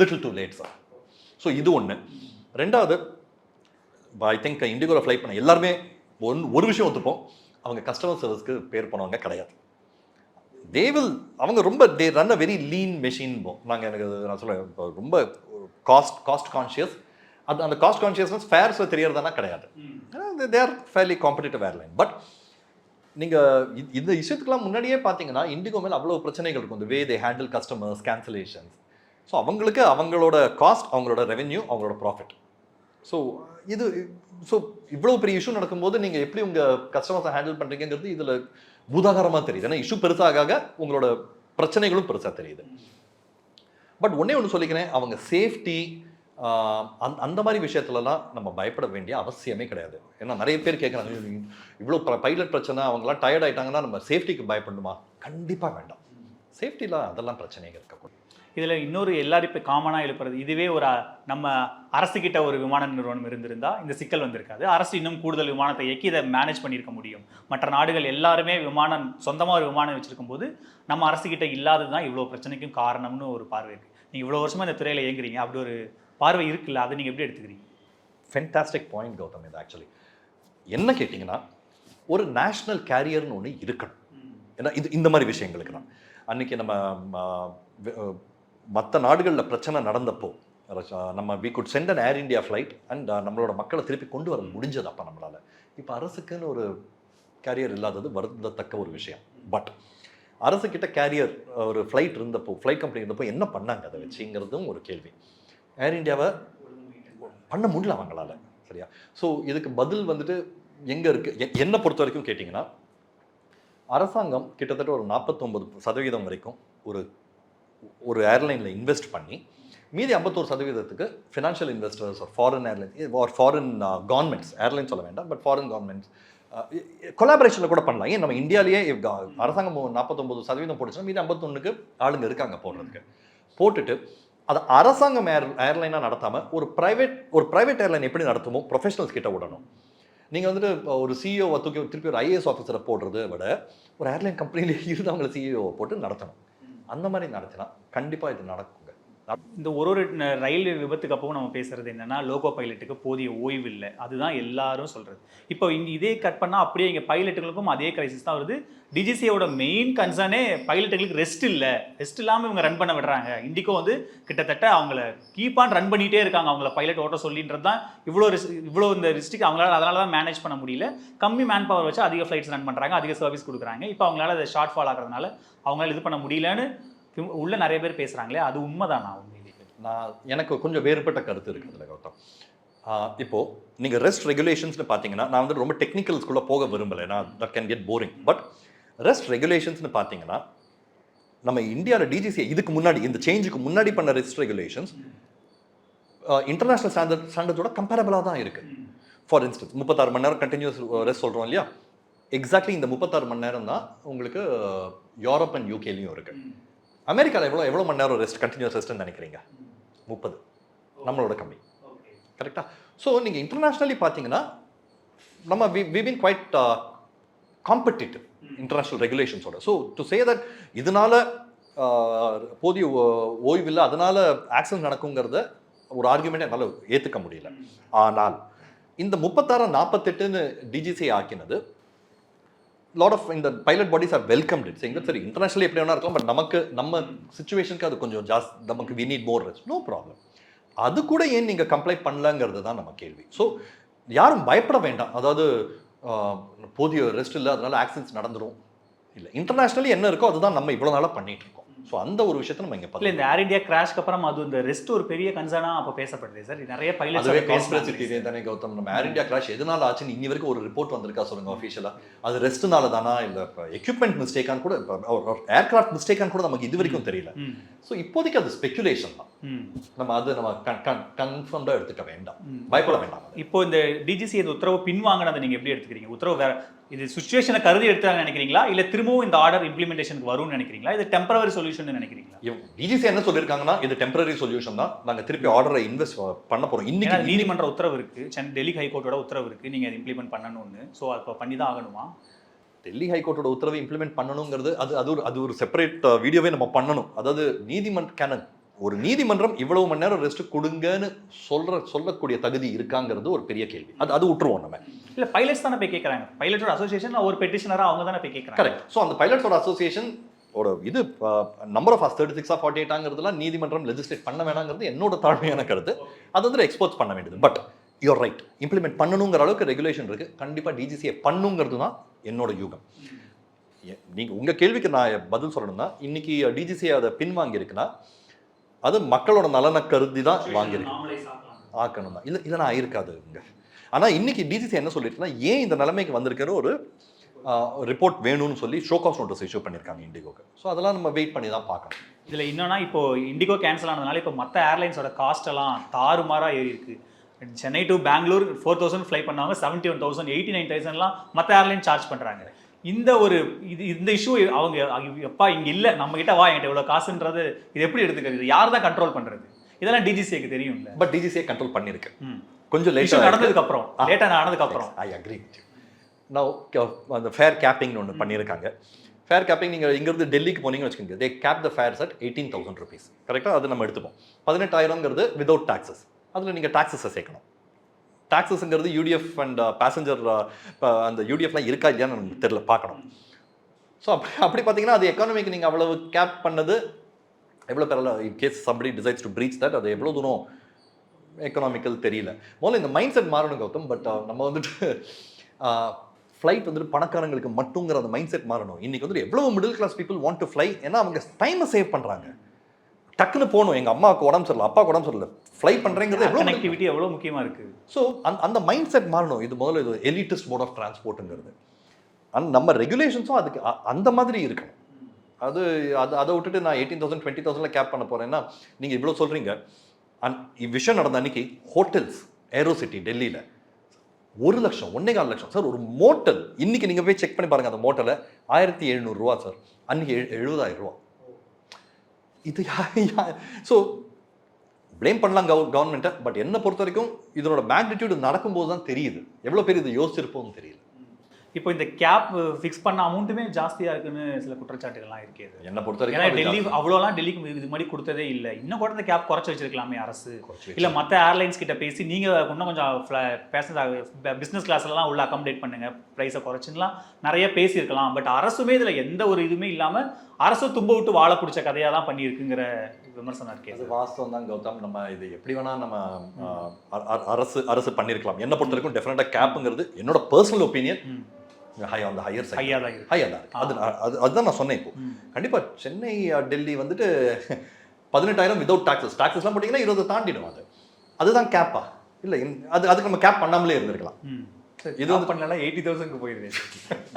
little too late sir so இது ஒன்று ரெண்டாவது ஐ திங்க் இண்டிகோவில் ஃப்ளை பண்ண எல்லாருமே ஒன் ஒரு விஷயம் ஒத்துப்போம். அவங்க கஸ்டமர் சர்வீஸ்க்கு பேர் போனவங்க கிடையாது. தே வில் அவங்க ரொம்ப they run a very lean machine நாங்கள் எனக்கு நான் சொல்ல ரொம்ப காஸ்ட் காஸ்ட் கான்ஷியஸ் அது அந்த காஸ்ட் கான்ஷியஸ்னஸ் ஃபேர்ஸில் தெரியறதுனா கிடையாது. They are fairly competitive airline but நீங்கள் இந்த விஷயத்துக்குலாம் முன்னாடியே பார்த்தீங்கன்னா இண்டிகோ மேலே அவ்வளோ பிரச்சனைகள் இருக்கும். இந்த way they handle customers cancellations so அவங்களுக்கு அவங்களோட காஸ்ட் அவங்களோட ரெவென்யூ அவங்களோட ப்ராஃபிட் ஸோ இது ஸோ இவ்வளோ பெரிய இஷ்யூ நடக்கும்போது நீங்கள் எப்படி உங்கள் கஸ்டமர்ஸை ஹேண்டில் பண்ணுறீங்கிறது இதில் பூதாகாரமாக தெரியுது. ஏன்னா இஷ்யூ பெருசாக உங்களோட பிரச்சனைகளும் பெருசாக தெரியுது. பட் ஒண்ணே ஒன்று சொல்லிக்கிறேன். அவங்க சேஃப்டி அந் அந்த மாதிரி விஷயத்துலலாம் நம்ம பயப்பட வேண்டிய அவசியமே கிடையாது. ஏன்னா நிறைய பேர் கேட்குறாங்க இவ்வளோ பைலட் பிரச்சனை அவங்களாம் டயர்ட் ஆகிட்டாங்கன்னா நம்ம சேஃப்டிக்கு பயப்படணுமா? கண்டிப்பாக வேண்டாம். சேஃப்டியில் அதெல்லாம் பிரச்சனைகள் இருக்கக்கூடாது. இதில் இன்னொரு எல்லாரும் இப்போ காமனாக எழுப்புறது இதுவே ஒரு நம்ம அரசுக்கிட்ட ஒரு விமான நிறுவனம் இருந்திருந்தா இந்த சிக்கல் வந்திருக்காது. அரசு இன்னும் கூடுதல் விமானத்தை இயக்கி இதை மேனேஜ் பண்ணியிருக்க முடியும். மற்ற நாடுகள் எல்லாருமே விமானம் சொந்தமாக ஒரு விமானம் வச்சுருக்கும் போது நம்ம அரசுக்கிட்ட இல்லாதது தான் இவ்வளோ பிரச்சனைக்கும் காரணம்னு ஒரு பார்வை இருக்குது நீங்கள் இவ்வளோ வருஷமாக இந்த துறையில் இயங்குறீங்க அப்படி ஒரு பார்வை இருக்குல்ல அதை நீங்கள் எப்படி எடுத்துக்கிறீங்க? ஃபென்டாஸ்டிக் பாயிண்ட் கௌதம் இது ஆக்சுவலி என்ன கேட்டிங்கன்னா ஒரு நேஷ்னல் கேரியர்னு ஒன்று இருக்கணும். ஏன்னா இது இந்த மாதிரி விஷயங்களுக்கு தான். அன்னைக்கு நம்ம மற்ற நாடுகளில் பிரச்சனை நடந்தப்போ நம்ம we could sent an air India flight and நம்மளோட மக்களை திருப்பி கொண்டு வர முடிஞ்சது அப்போ நம்மளால். இப்போ அரசுக்குன்னு ஒரு கேரியர் இல்லாதது வருந்தத்தக்க ஒரு விஷயம். பட் அரசுக்கிட்ட கேரியர் ஒரு ஃப்ளைட் இருந்தப்போ ஃப்ளைட் கம்பெனி இருந்தப்போ என்ன பண்ணாங்க? அதை வச்சுங்கிறதும் ஒரு கேள்வி. ஏர் இந்தியாவை பண்ண முடியல அவங்களால சரியா? ஸோ இதுக்கு பதில் வந்துட்டு எங்கே இருக்குது என்னை பொறுத்த வரைக்கும் கேட்டிங்கன்னா அரசாங்கம் கிட்டத்தட்ட ஒரு நாற்பத்தொம்பது சதவீதம் வரைக்கும் ஒரு ஒரு ஏர்லைனில் இன்வெஸ்ட் பண்ணி மீதி ஐம்பத்தோரு சதவீதத்துக்கு ஃபினான்ஷியல் இன்வெஸ்டர்ஸ் ஒரு foreign airlines or foreign governments airline சொல்ல வேண்டாம் பட் ஃபாரின் கவர்மெண்ட்ஸ் கொலாபரேஷனில் கூட பண்ணலாம். ஏன் நம்ம இந்தியாவிலேயே அரசாங்கம் நாற்பத்தொம்பது சதவீதம் போட்டுச்சுன்னா மீதி ஐம்பத்தொன்றுக்கு ஆளுங்க இருக்காங்க போடுறதுக்கு. போட்டுட்டு அதை அரசாங்கம் ஏர் ஏர்லைனாக நடத்தாமல் ஒரு ப்ரைவேட் ஒரு ப்ரைவேட் ஏர்லைன் எப்படி நடத்துமோ ப்ரொஃபஷனல்ஸ் கிட்ட விடணும். நீங்கள் வந்துட்டு ஒரு சிஇஓவை தூக்கி திருப்பி ஒரு ஐஏஎஸ் ஆஃபீஸரை போடுறதை விட ஒரு ஏர்லைன் கம்பெனியில் இருந்து அவங்களை சிஇஓ போட்டு நடத்தணும். அந்த மாதிரி நடத்தினா கண்டிப்பாக இது நடக்கும். இந்த ஒரு ஒரு ரயில் விபத்துக்கு அப்பவும் நம்ம பேசுறது என்னன்னா லோகோ பைலட்டுக்கு போதிய ஓய்வு இல்லை. அதுதான் எல்லாரும் சொல்றது. இப்போ இங்க இதே கட் பண்ணா அப்படியே இங்க பைலட்டுகளுக்கும் அதே கிரைசிஸ் தான் வருது. டிஜிசியோட மெயின் கன்சர்னே பைலட்டுகளுக்கு ரெஸ்ட் இல்லை. ரெஸ்ட் இல்லாம இவங்க ரன் பண்ண விடுறாங்க. இண்டிகோ வந்து கிட்டத்தட்ட அவங்கள கீப் ஆன் ரன் பண்ணிட்டே இருக்காங்க. அவங்கள பைலட் ஓட்ட சொல்லின்றது தான் இவ்வளோ ரிஸ் இவ்வளோ இந்த ரிஸ்ட்ரிக் அவங்களால அதனால தான் மேனேஜ் பண்ண முடியல. கம்மி மேன் பவர் வச்சு அதிக ஃப்ளைட்ஸ் ரன் பண்றாங்க. அதிக சர்வீஸ் கொடுக்குறாங்க. இப்போ அவங்களால அதை ஷார்ட் ஃபால் ஆகிறதுனால அவங்களால இது பண்ண முடியலன்னு உள்ள நிறைய பேர் பேசுகிறாங்களே அது உண்மைதானா உண்மையிலேயே நான் எனக்கு கொஞ்சம் வேறுபட்ட கருத்து இருக்குது அதில் கௌதம். இப்போது நீங்கள் ரெஸ்ட் ரெகுலேஷன்ஸ்னு பார்த்தீங்கன்னா நான் வந்து ரொம்ப டெக்னிக்கல்ஸ்குள்ளே போக விரும்பலை நான் that can get boring but rest ரெகுலேஷன்ஸ்னு பார்த்தீங்கன்னா நம்ம இந்தியாவில் டிஜிசி இதுக்கு முன்னாடி இந்த சேஞ்சுக்கு முன்னாடி பண்ண ரெஸ்ட் ரெகுலேஷன்ஸ் இன்டர்நேஷனல் ஸ்டாண்டர்ட் ஸ்டாண்டர்டோட கம்பேரபிளாக தான் இருக்குது ஃபார் இன்ஸ்டன்ஸ் முப்பத்தாறு மணி நேரம் கண்டினியூஸ் ரெஸ்ட் சொல்கிறோம் இல்லையா? எக்ஸாக்ட்லி இந்த முப்பத்தாறு மணி நேரம் தான் உங்களுக்கு யூரோப் அண்ட் யூகேலையும் இருக்குது அமெரிக்காவில் எவ்வளோ எவ்வளோ மணி நேரம் ரெஸ்ட் கண்டினியூஸ் ரெஸ்ட்னு நினைக்கிறீங்க? முப்பது. நம்மளோட கம்மி. கரெக்டாக ஸோ நீங்கள் இன்டர்நேஷ்னலி பார்த்தீங்கன்னா நம்ம we been quite competitive international ரெகுலேஷன்ஸோட so to say that இதனால போதிய ஓ- ஓய்வில்லை அதனால ஆக்சிடென்ட் நடக்குங்கிறத ஒரு ஆர்குமெண்ட் என்னால் ஏற்றுக்க முடியல. ஆனால் இந்த முப்பத்தாறு நாற்பத்தெட்டுன்னு டிஜிசி ஆக்கினது லாட் ஆஃப் இந்த pilot bodies are welcome it எங்க சரி இன்டர்நேஷனல் எப்படி வேணா இருக்கலாம் பட் நமக்கு நம்ம சுச்சுவேஷனுக்கு அது கொஞ்சம் ஜாஸ் நமக்கு we need more rest no problem அது கூட ஏன் நீங்கள் கம்ப்ளைண்ட் பண்ணலங்கிறது தான் நம்ம கேள்வி. ஸோ யாரும் பயப்பட வேண்டாம். அதாவது போதிய ரெஸ்ட் இல்லை அதனால ஆக்சிடென்ட்ஸ் நடந்துடும் இல்லை இன்டர்நேஷ்னலி என்ன இருக்கோ அதுதான் நம்ம இவ்வளோ நாளாக பண்ணிகிட்டு இருக்கோம். ஸோ அந்த ஒரு விஷயத்தை நம்ம இங்கே பார்த்து இந்த ஏர் இந்தியா கிராஷ்க்கு அப்புறம் அது இந்த ரெஸ்ட் ஒரு பெரிய கன்சர்னா அப்போ பேசப்படுது. சார் நிறைய அதுவே பைலட்ஸ் கான்ஸ்பிரசி தியரி தானே கௌதம். நம்ம ஏர் இந்தியா கிராஷ் எதனால ஆச்சுன்னு இன்னி வரைக்கும் ஒரு ரிப்போர்ட் வந்திருக்கா சொல்லுங்க அஃபீஷியலா அது ரெஸ்ட்னால தானா? இல்ல எக்யூப்மெண்ட் மிஸ்டேக்கான்னு கூட ஏர்கிராஃப்ட் மிஸ்டேக்கான்னு கூட நமக்கு இது வரைக்கும் தெரியல. ஸோ இப்போதைக்கு அது ஸ்பெகுலேஷன் தான். நம்ம அது நம்ம கன்ஃபார்ம்டா எடுத்துக்க வேண்டாம். பயப்பட வேண்டாம். இப்போ இந்த டிஜிசி இந்த உத்தரவு பின்வாங்கினதை நீங்க எப்படி எடுத்துக்கிறீங்க? உத்தரவு வேற இது சுச்சுவேஷனை கருதி எடுத்தாங்க நினைக்கிறீங்களா? இல்ல திரும்பவும் இந்த ஆர்டர் இம்ப்ளிமெண்டேஷனுக்கு வரும்னு நினைக்கிறீங்களா? இது டெம்பரவரி சொல்யூஷன் நினைக்கிறீங்களா? டிஜிசி என்ன சொல்லியிருக்காங்கன்னா இது டெம்பரரி சொல்யூஷன் தான். நாங்க திருப்பி ஆர்டரை இன்வெஸ்ட் பண்ண போறோம். ஏன்னா இன்னைக்கு நீதிமன்ற உத்தரவு இருக்கு. சென்னை டெல்லி ஹைகோர்ட்டோட உத்தரவு இருக்கு. நீங்க அதை இம்ப்ளிமெண்ட் பண்ணணும்னு. ஸோ அப்போ பண்ணி தான் ஆகணுமா? டெல்லி ஹைகோர்ட்டோட உத்தரவை இம்ப்ளிமெண்ட் பண்ணணுங்கிறது அது அது ஒரு அது ஒரு செப்பரேட் வீடியோவே நம்ம பண்ணணும். அதாவது நீதிமன்ற ஒரு நீதிமன்றம் இவ்வளவு மணி நேரம் ரெஸ்ட் கொடுங்கன்னு சொல்ற சொல்லக்கூடிய தகுதி இருக்காங்கிறது ஒரு பெரிய கேள்வி. அது அது விட்டுருவோம் நம்ம. இல்ல பைலட்ஸ் தானே போய் கேட்கறாங்க பைலட்டோட அசோசியேஷன் ஒரு பெட்டிஷனரா அவங்க தானே போய் கேட்கறாங்க கரெக்ட் ஸோ அந்த பைலட்ஸோட அசோசியேஷன் ஓட இது நம்பர் ஆஃப் தேர்ட்டி சிக்ஸா ஃபார்ட்டி எயிட்டாங்கிறதுலாம் நீதிமன்றம் லெஜிஸ்லேட் பண்ண வேணாங்கிறது என்னோட தாழ்மையான கருத்து. அது வந்து எக்ஸ்போர்ட்ஸ் பண்ண வேண்டியது. பட் யூர் ரைட் இம்ப்ளிமெண்ட் பண்ணணுங்கிற அளவுக்கு ரெகுலேஷன் இருக்கு. கண்டிப்பா டிஜிசியை பண்ணுங்கிறது தான் என்னோட யூகம். எ- நீங்க உங்க கேள்விக்கு நான் பதில் சொல்லணும்னா இன்னைக்கு டிஜிசி அதை பின்வாங்கி இருக்குன்னா அது மக்களோட நலனை கருதி தான் வாங்கியிருக்கு. ஆக்கணும் தான் இல்லை இல்லைனா ஆயிருக்காது இங்க. ஆனா இன்னைக்கு டிஜிசி என்ன சொல்லிட்டுனா ஏன் இந்த நிலைமைக்கு வந்திருக்கிற ஒரு ரிப்போர்ட் வேணும்னு சொல்லி ஷோ காஸ் நோட்டீஸ் இஷ்யூ பண்ணியிருக்காங்க இண்டிகோக்கு ஸோ அதெல்லாம் நம்ம வெயிட் பண்ணி தான் பார்க்கணும். இதுல என்னன்னா இப்போ இண்டிகோ கேன்சல் ஆனதுனால இப்போ மற்ற ஏர்லைன்ஸோட காஸ்ட் எல்லாம் தாறுமாறா ஏறி இருக்கு Chennai to Bangalore four thousand fly பண்ணாங்க seventy one thousand eighty nine தௌசண்ட்லாம் மற்ற ஏர்லைன் சார்ஜ் பண்றாங்க. இந்த ஒரு இது இந்த இஷ்யூ அவங்க எப்பா இங்க இல்ல நம்ம கிட்ட வா என்கிட்ட இவ்வளவு காசுன்றது இது எப்படி எடுத்துக்கிறது? யார் தான் கண்ட்ரோல் பண்றது? இதெல்லாம் டிஜிசிக்கு தெரியும்ல. பட் டிஜிசியை கண்ட்ரோல் பண்ணியிருக்கு கொஞ்சம் லேட்டாக நடந்ததுக்கு அப்புறம் லேட்டா நடந்ததுக்கு அப்புறம் ஐ அக்ரி நான் அந்த ஃபேர் கேப்பிங்னு ஒன்று பண்ணியிருக்காங்க. ஃபேர் கேப்பிங் நீங்கள் இங்கேருந்து டெல்லிக்கு போனீங்கன்னு வச்சுக்கோங்க they cap the fares at eighteen thousand rupees கரெக்டாக அது நம்ம எடுத்துப்போம். பதினெட்டாயிரங்கிறது விதவுட் டாக்ஸஸ் அதில் நீங்கள் டாக்ஸஸை சேர்க்கணும். டாக்ஸஸ்ங்கிறது யூடிஎஃப் அண்ட் பேசஞ்சர் அந்த யூடிஎஃப்லாம் இருக்கா இல்லையான்னு நமக்கு தெரியல பார்க்கணும். ஸோ அப்படி அப்படி பார்த்தீங்கன்னா அது எக்கானமிக்கு நீங்கள் அவ்வளவு கேப் பண்ணது எவ்வளோ பேரில் in case somebody decides to breach that அது எவ்வளோ தூரம் எக்கனாமிக்கல் தெரியல. முதல்ல இந்த மைண்ட் செட் மாறணும் கௌதம். பட் uh, நம்ம வந்துட்டு uh, ஃப்ளைட் வந்துட்டு பணக்காரங்களுக்கு மட்டுங்கிற அந்த மைண்ட் செட் மாறணும். இன்னைக்கு வந்துட்டு எவ்வளோ middle class people want to fly ஏன்னா அவங்க டைமை சேவ் பண்ணுறாங்க டக்குன்னு போகணும். எங்கள் அம்மாவுக்கு உடம்பு சரியில்லை அப்பாவுக்கு உடம்பு சரியில்லை. ஃப்ளை பண்ணுறேங்கிறது எவ்வளோ கனெக்டிவிட்டி எவ்வளவு முக்கியமா இருக்கு? ஸோ அந்த அந்த மைண்ட் செட் மாறணும். இது முதல்ல இது எலிட்டிஸ்ட் மோட் ஆஃப் டிரான்ஸ்போர்ட்டுங்கிறது அண்ட் நம்ம ரெகுலேஷன்ஸும் அதுக்கு அந்த மாதிரி இருக்கணும். அது அது அதை விட்டுட்டு நான் எயிட்டீன் தௌசண்ட் டுவெண்ட்டி தௌசண்ட்ல கேப் பண்ண போறேன்னா நீங்க இவ்வளோ சொல்றீங்க. அண்ட் விஷயம் நடந்த அன்னைக்கு ஹோட்டல்ஸ் ஏரோ சிட்டி டெல்லியில். ஒரு லட்சம் ஒன்னே கால் லட்சம். சார் ஒரு மோட்டல் இன்னைக்கு நீங்க போய் செக் பண்ணி பாருங்க அந்த மோட்டலை ஆயிரத்தி எழுநூறுவா சார். அன்னைக்கு எழு எழுபதாயிரம் ரூபா. இது ஸோ ப்ளேம் பண்ணலாம் கவர் கவர்மெண்ட்டை பட் என்னை பொறுத்த வரைக்கும் இதனோட மேக்னிடியூடு நடக்கும்போது தான் தெரியுது. எவ்வளோ பேர் இதை யோசிச்சிருப்போம்னு தெரியல. இப்போ இந்த கேப் ஃபிக்ஸ் பண்ண அமௌண்ட்டுமே ஜாஸ்தியா இருக்குன்னு சில குற்றச்சாட்டுகள்லாம் இருக்குது என்னை பொறுத்த ஏன்னா டெல்லி அது அவ்வளோலாம் டெல்லிக்கு இது மாதிரி கொடுத்ததே இல்லை. இன்னும் கூட இந்த கேப் குறைச்சி வச்சிருக்கலாமே அரசு. இல்ல மற்ற ஏர்லைன்ஸ் கிட்ட பேசி நீங்க இன்னும் கொஞ்சம் பேசஞ்சர் பிசினஸ் கிளாஸ்லாம் உள்ள அகாமடேட் பண்ணுங்க. ப்ரைஸை குறைச்சுலாம் நிறைய பேசியிருக்கலாம். பட் அரசுமே இதுல எந்த ஒரு இதுவுமே இல்லாம அரசு தும்ப விட்டு வாழ பிடிச்ச கதையா தான் பண்ணியிருக்குங்கிற விமர்சனம் அது இருக்கே வாஸ்தவம் தான் கௌதம். நம்ம இது எப்படி வேணா நம்ம அரசு அரசு பண்ணியிருக்கலாம். என்னை பொறுத்த வரைக்கும் டெஃபினட்டாக கேப்புங்கிறது என்னோட பர்சனல் ஒப்பீனியன் ம். High on the higher side ஹையா தான் இருக்கு ஹையா தான். அது அது அதுதான் நான் சொன்னேன் இப்போ. ம். கண்டிப்பா சென்னை டெல்லி வந்துட்டு பதினெட்டாயிரம் விதவுட் டாக்ஸஸ் டாக்ஸஸ்லாம் போட்டிங்கன்னா இருபது தாண்டிடும் அது. அதுதான் கேப்பா இல்லை அது அதுக்கு நம்ம கேப் பண்ணாமலே இருந்திருக்கலாம். இது வந்து பண்ணலாம் எயிட்டி தௌசண்ட்க்கு போயிருது